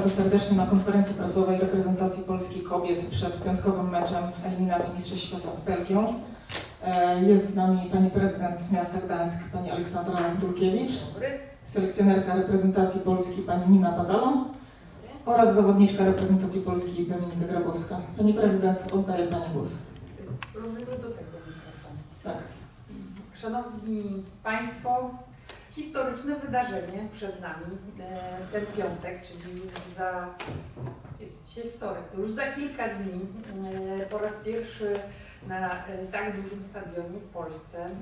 Bardzo serdecznie na konferencji prasowej reprezentacji Polski kobiet przed piątkowym meczem eliminacji Mistrzostw Świata z Belgią. E, Jest z nami pani prezydent miasta Gdańsk, pani Aleksandra Dulkiewicz, selekcjonerka reprezentacji Polski pani Nina Padalo oraz zawodniczka reprezentacji Polski Dominika Grabowska. Pani prezydent, oddaję pani głos. Również do tego mikrofonu. Tak. Szanowni Państwo, historyczne wydarzenie przed nami e, w ten piątek, czyli już za, jest dzisiaj wtorek, to już za kilka dni e, po raz pierwszy na e, tak dużym stadionie w Polsce mm,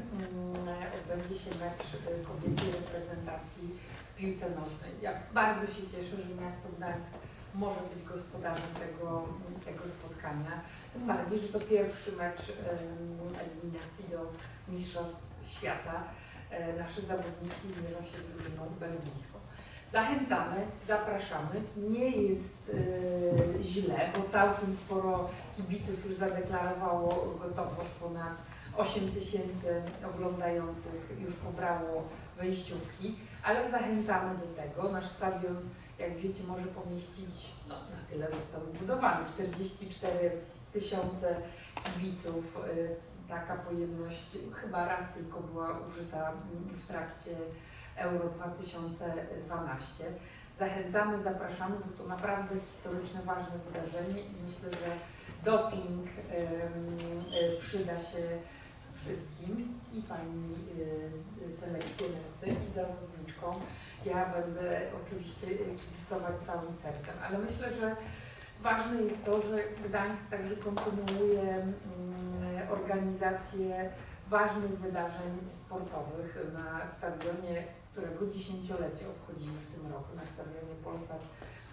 odbędzie się mecz kobiecej reprezentacji w piłce nożnej. Ja bardzo się cieszę, że miasto Gdańsk może być gospodarzem tego, tego spotkania. Tym bardziej, że to pierwszy mecz eliminacji do Mistrzostw Świata. E, Nasze zawodniczki zmierzą się z drużyną belgijską. Zachęcamy, zapraszamy. Nie jest e, źle, bo całkiem sporo kibiców już zadeklarowało gotowość. Ponad 8 tysięcy oglądających już pobrało wejściówki, ale zachęcamy do tego. Nasz stadion, jak wiecie, może pomieścić, no na tyle został zbudowany, 44 tysiące kibiców. y, Taka pojemność chyba raz tylko była użyta mm, w trakcie Euro 2012. Zachęcamy, zapraszamy, bo to naprawdę historyczne, ważne wydarzenie i myślę, że doping y, przyda się wszystkim i pani y, selekcjonerce i zawodniczkom. Ja będę oczywiście kibicować całym sercem, ale myślę, że Ważne jest to, że Gdańsk także kontynuuje mm, organizację ważnych wydarzeń sportowych na stadionie, którego dziesięciolecie obchodzimy w tym roku, na stadionie Polsat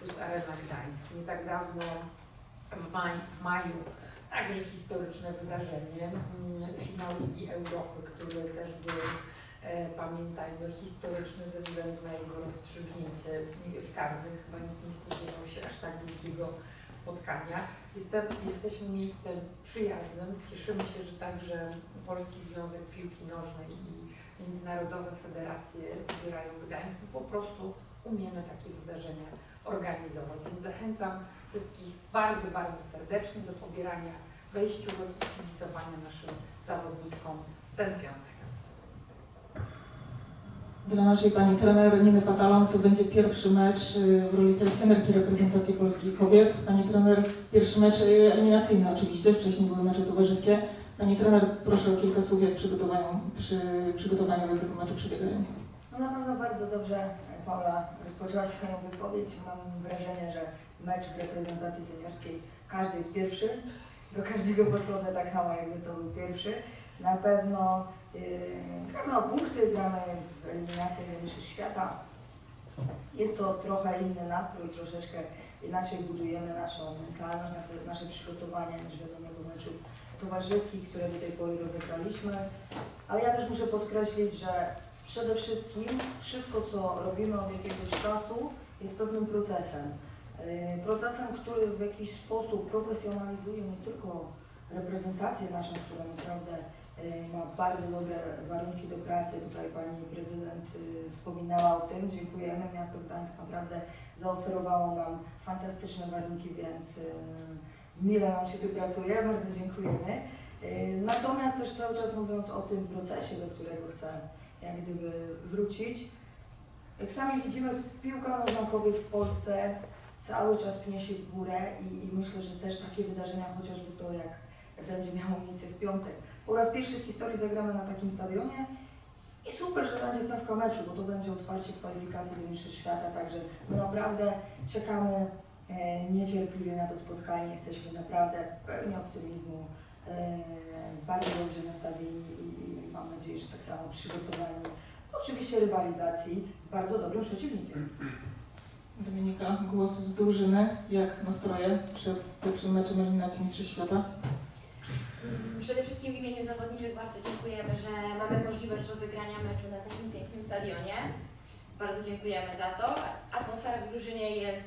plus Arena Gdańsk. Nie tak dawno w, maj, w maju także historyczne wydarzenie, mm, finał Ligi Europy, który też był, e, pamiętajmy, historyczny ze względu na jego rozstrzygnięcie w karnych. Chyba nikt nie spodziewał się aż tak długiego spotkania. Jestem, jesteśmy miejscem przyjaznym. Cieszymy się, że także Polski Związek Piłki Nożnej i międzynarodowe federacje wybierają Gdańsk. Po prostu umiemy takie wydarzenia organizować. Więc zachęcam wszystkich bardzo, bardzo serdecznie do pobierania wejściówek i kibicowania naszym zawodniczkom ten piątek. Dla naszej pani trener Niny Patalon to będzie pierwszy mecz y, w roli selekcjonerki reprezentacji Polski kobiet. Pani trener, pierwszy mecz y, eliminacyjny oczywiście, wcześniej były mecze towarzyskie. Pani trener, proszę o kilka słów, jak przygotowaniu, przy, przygotowania do tego meczu przebiegają. No na pewno bardzo dobrze Paula rozpoczęła swoją wypowiedź. Mam wrażenie, że mecz w reprezentacji seniorskiej każdy jest pierwszy. Do każdego podchodzę tak samo, jakby to był pierwszy. Na pewno yy, gramy o punkty, gramy w eliminację do Mistrzostw Świata. Jest to trochę inny nastrój, troszeczkę inaczej budujemy naszą mentalność, nasze, nasze przygotowania niż wiadomo do meczów towarzyskich, które do tej pory rozegraliśmy. Ale ja też muszę podkreślić, że przede wszystkim wszystko, co robimy od jakiegoś czasu, jest pewnym procesem. Yy, Procesem, który w jakiś sposób profesjonalizuje nie tylko reprezentację naszą, która naprawdę ma bardzo dobre warunki do pracy. Tutaj Pani Prezydent yy, wspominała o tym. Dziękujemy. Miasto Gdańsk naprawdę zaoferowało nam fantastyczne warunki, więc yy, mile nam się tu pracuje. Bardzo dziękujemy. Natomiast też cały czas mówiąc o tym procesie, do którego chcę jak gdyby wrócić. Jak sami widzimy, piłka nożna kobiet w Polsce cały czas pnie się w górę i, i myślę, że też takie wydarzenia, chociażby to jak będzie miało miejsce w piątek. Po raz pierwszy w historii zagramy na takim stadionie i super, że będzie stawka meczu, bo to będzie otwarcie kwalifikacji do Mistrzostw Świata, także my naprawdę czekamy e, niecierpliwie na to spotkanie, jesteśmy naprawdę pełni optymizmu, e, bardzo dobrze nastawieni i, mam nadzieję, że tak samo przygotowani oczywiście rywalizacji z bardzo dobrym przeciwnikiem. Dominika, głos z drużyny. Jak nastroje przed pierwszym meczem eliminacji Mistrzostw Świata? Przede wszystkim w imieniu zawodniczek bardzo dziękujemy, że mamy możliwość rozegrania meczu na takim pięknym stadionie. Bardzo dziękujemy za to. Atmosfera w drużynie jest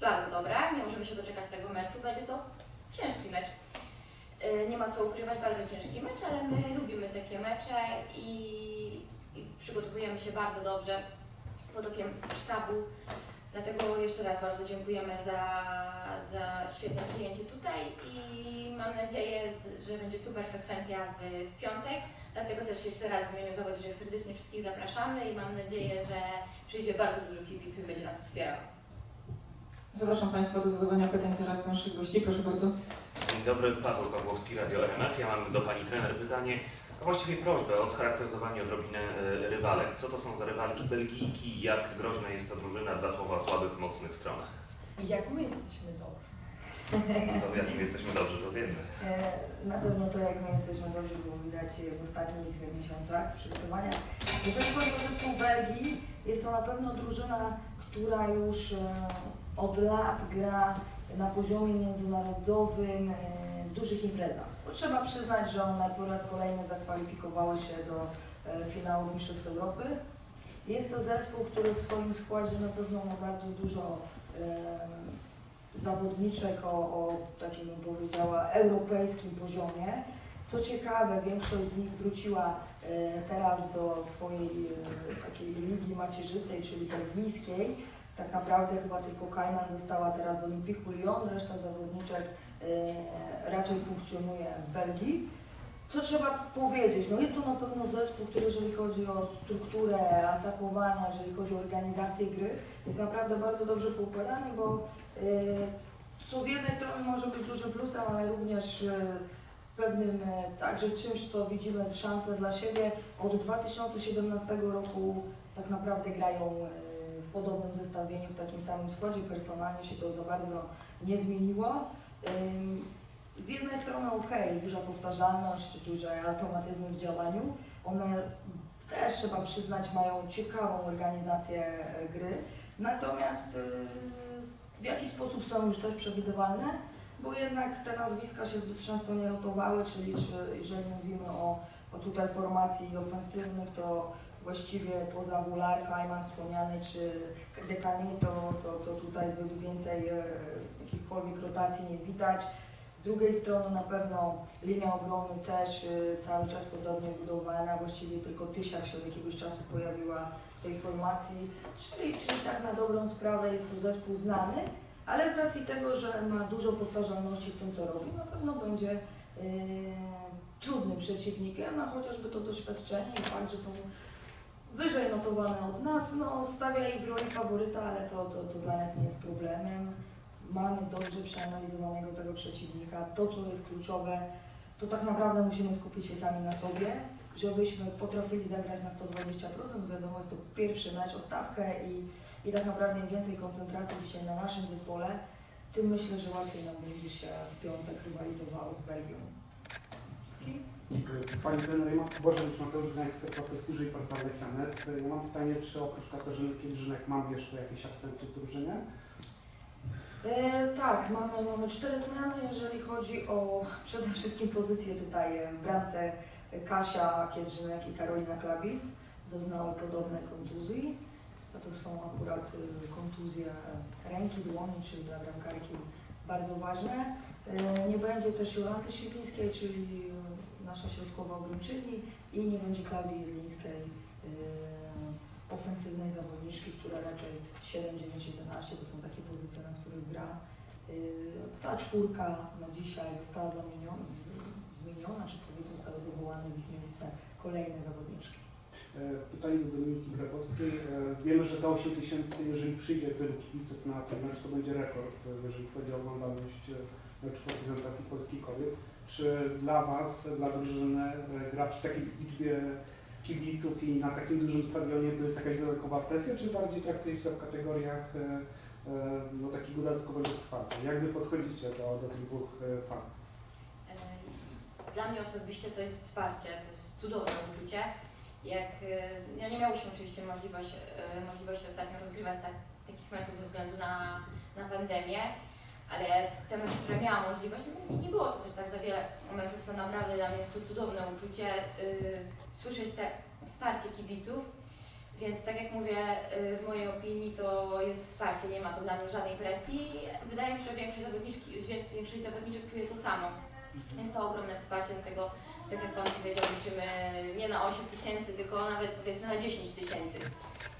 bardzo dobra, nie możemy się doczekać tego meczu. Będzie to ciężki mecz. Yy, Nie ma co ukrywać, bardzo ciężki mecz, ale my lubimy takie mecze i, i przygotowujemy się bardzo dobrze pod okiem sztabu Dlatego jeszcze raz bardzo dziękujemy za, za świetne przyjęcie tutaj i mam nadzieję, że będzie super frekwencja w, w piątek. Dlatego też jeszcze raz w imieniu zawodniczych serdecznie wszystkich zapraszamy i mam nadzieję, że przyjdzie bardzo dużo kibiców i będzie nas wspierał. Zapraszam Państwa do zadawania pytań teraz naszych gości. Proszę bardzo. Dzień dobry, Paweł Pawłowski, Radio RMF. Ja mam do Pani trener pytanie, a właściwie prośbę o scharakteryzowanie odrobinę e, rywalek. Co to są za rywalki Belgijki? Jak groźna jest to drużyna? Dwa słowa o słabych, mocnych stronach. Jak my jesteśmy dobrzy. To jak my jesteśmy dobrzy, to wiemy. E, Na pewno to, jak my jesteśmy dobrzy, było widać w ostatnich miesiącach przygotowania. Jeżeli chodzi o zespół Belgii, jest to na pewno drużyna, która już e, od lat gra na poziomie międzynarodowym w dużych imprezach. Trzeba przyznać, że one po raz kolejny zakwalifikowały się do e, finału Mistrzostw Europy. Jest to zespół, który w swoim składzie na pewno ma bardzo dużo e, zawodniczek o, o takim bym powiedziała europejskim poziomie. Co ciekawe, większość z nich wróciła e, teraz do swojej takiej ligi macierzystej, czyli belgijskiej. Tak naprawdę chyba tylko Kajman została teraz w Olimpiku Lyon, reszta zawodniczek raczej funkcjonuje w Belgii. Co trzeba powiedzieć? No jest to na pewno zespół, który jeżeli chodzi o strukturę atakowania, jeżeli chodzi o organizację gry, jest naprawdę bardzo dobrze poukładany, bo y, co z jednej strony może być dużym plusem, ale również y, pewnym także czymś, co widzimy z szansę dla siebie. Od 2017 roku tak naprawdę grają w podobnym zestawieniu, w takim samym składzie. Personalnie się to za bardzo nie zmieniło. Z jednej strony ok, jest duża powtarzalność, duże automatyzmy w działaniu. One też trzeba przyznać mają ciekawą organizację e, gry. Natomiast y, w jaki sposób są już też przewidywalne, bo jednak te nazwiska się zbyt często nie rotowały, czyli czy, jeżeli mówimy o, o tutaj formacji ofensywnych, to właściwie poza Wular, Kajman wspomniany, czy Dekani, to, to, to tutaj zbyt więcej e, jakichkolwiek rotacji nie widać. Z drugiej strony na pewno linia obrony też y, cały czas podobnie budowana, właściwie tylko Tysiak się od jakiegoś czasu pojawiła w tej formacji, czyli, czyli tak na dobrą sprawę jest to zespół znany, ale z racji tego, że ma dużo powtarzalności w tym co robi, na pewno będzie y, trudnym przeciwnikiem, a chociażby to doświadczenie i fakt, że są wyżej notowane od nas, no stawia ich w roli faworyta, ale to, to, to dla nas nie jest problemem mamy dobrze przeanalizowanego tego przeciwnika. To, co jest kluczowe, to tak naprawdę musimy skupić się sami na sobie, żebyśmy potrafili zagrać na 120%. Wiadomo, jest to pierwszy mecz o stawkę i, i tak naprawdę im więcej koncentracji dzisiaj na naszym zespole, tym myślę, że łatwiej nam będzie się w piątek rywalizowało z Belgią. Dzięki. Pani trener, ja mam Bożenicz Mateusz Gdańska, po prestiżu i portal. Ja mam pytanie, czy oprócz Katarzyny Kiedrzynek mam jeszcze jakieś absencje w drużynie? E, tak, mamy, mamy cztery zmiany, jeżeli chodzi o przede wszystkim pozycje tutaj e, w bramce Kasia Kiedrzynek i Karolina Klabis doznały podobnej kontuzji. A to są akurat e, kontuzje ręki, dłoni, czyli dla bramkarki bardzo ważne. E, Nie będzie też Jolanty Siwińskiej, czyli nasza środkowa obrończyni i nie będzie Klaudii Jedlińskiej, e, ofensywnej zawodniczki, która raczej 7, 9, 11 to są takie pozycje, na których gra. Yy, Ta czwórka na dzisiaj została zamieniona, zmieniona, czy powiedzmy zostały dowołane w ich miejsce kolejne zawodniczki. E, Pytanie do Dominiki Grabowskiej. E, Wiemy, że te 8 tysięcy, jeżeli przyjdzie tylu kibiców na ten mecz, to będzie rekord, e, jeżeli chodzi o oglądalność meczu reprezentacji polskich kobiet. Czy dla Was, dla drużyny, e, gra przy takiej liczbie kibiców i na takim dużym stadionie to jest jakaś dodatkowa presja, czy bardziej traktujecie to w kategoriach e, e, no, takiego dodatkowego wsparcia? Jak Wy podchodzicie do, do tych dwóch faktów? E, Dla mnie osobiście to jest wsparcie, to jest cudowne uczucie. Jak, ja nie miałyśmy oczywiście możliwość, e, możliwości ostatnio rozgrywać tak, takich meczów ze względu na, na pandemię, ale te mecze, które miałam możliwość, no, nie było to też tak za wiele meczów, to naprawdę dla mnie jest to cudowne uczucie, y, słyszeć te wsparcie kibiców, więc tak jak mówię, y, w mojej opinii to jest wsparcie, nie ma to dla mnie żadnej presji. Wydaje mi się, że większość, zawodniczki, większość zawodniczek czuje to samo. Jest to ogromne wsparcie, dlatego tak jak Pan powiedział, liczymy nie na 8 tysięcy, tylko nawet powiedzmy na 10 tysięcy.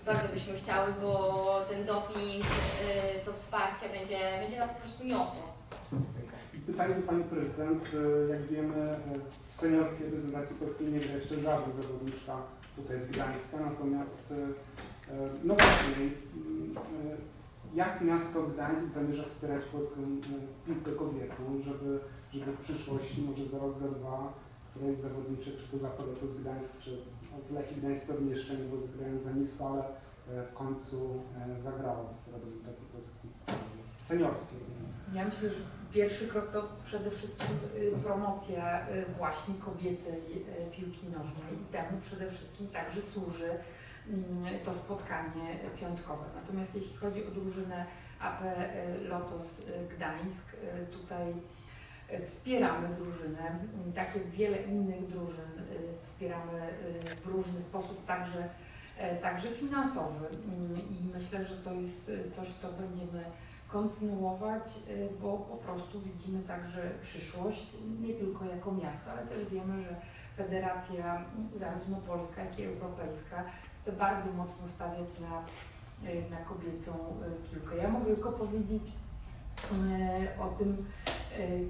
Bardzo byśmy chciały, bo ten doping, y, to wsparcie będzie, będzie nas po prostu niosło. Pytanie do Pani Prezydent. E, Jak wiemy, e, w seniorskiej reprezentacji polskiej nie ma jeszcze żadna zawodniczka tutaj z Gdańska, natomiast no właśnie, jak miasto Gdańsk zamierza wspierać polską piłkę kobiecą, żeby, żeby w przyszłości, może za rok, za dwa, któraś z zawodniczek, czy to z Gdańsk, czy z Lechii Gdańsk pewnie jeszcze nie, zagrają za nisko, ale e, w końcu e, zagrała w reprezentacji polskiej seniorskiej. Ja myślę, że pierwszy krok to przede wszystkim y, promocja y, właśnie kobiecej y, piłki nożnej i temu przede wszystkim także służy mm, to spotkanie piątkowe. Natomiast jeśli chodzi o drużynę AP Lotos y, Gdańsk, tutaj wspieramy drużynę, mm, tak jak wiele innych drużyn y, wspieramy y, w różny sposób, także, e, także finansowy Mm, i myślę, że to jest coś, co będziemy kontynuować, bo po prostu widzimy także przyszłość, nie tylko jako miasto, ale też wiemy, że federacja mm, zarówno polska, jak i europejska chce bardzo mocno stawiać na, na kobiecą piłkę. Ja mogę tylko powiedzieć o tym,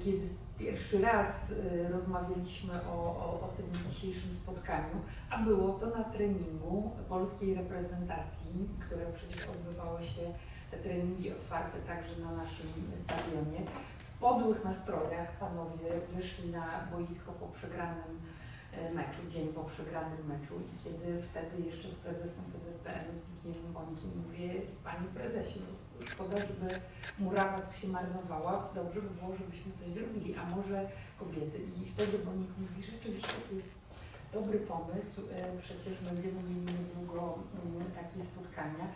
kiedy pierwszy raz y, rozmawialiśmy o, o, o tym dzisiejszym spotkaniu, a było to na treningu polskiej reprezentacji, które przecież odbywały się te treningi otwarte także na naszym stadionie. W podłych nastrojach panowie wyszli na boisko po przegranym e, meczu, dzień po przegranym meczu i kiedy wtedy jeszcze z prezesem PZPN-u Zbigniewem Bońkiem mówię, Panie Prezesie, szkoda, żeby murawa tu się marnowała, dobrze by było, żebyśmy coś zrobili, a może kobiety. I wtedy Bonik mówi, rzeczywiście to jest dobry pomysł, e, przecież będziemy mieli niedługo mm, takie spotkania.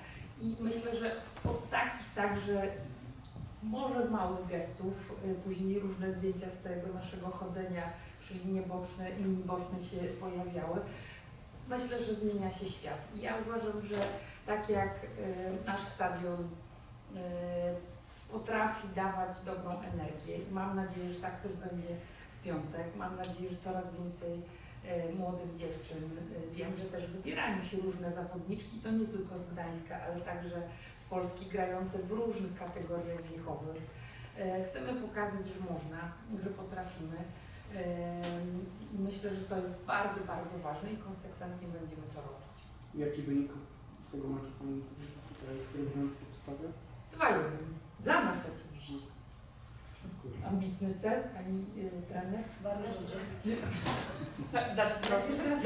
I myślę, że od takich także może małych gestów, y, później różne zdjęcia z tego naszego chodzenia przy linie boczne, linii boczne się pojawiały. Myślę, że zmienia się świat. I ja uważam, że tak jak y, nasz stadion potrafi dawać dobrą energię mam nadzieję, że tak też będzie w piątek. Mam nadzieję, że coraz więcej e, młodych dziewczyn. E, Wiem, że też wybierają się różne zawodniczki, to nie tylko z Gdańska, ale także z Polski grające w różnych kategoriach wiekowych. Chcemy pokazać, że można, że potrafimy. Myślę, że to jest bardzo, bardzo ważne i konsekwentnie będziemy to robić. Jaki wynik tego meczu Pani tutaj prezydent przedstawia? 2-1. Dla nas oczywiście. Ambitny cel, pani y, trener. Bardzo dobrze. Da się zrobić?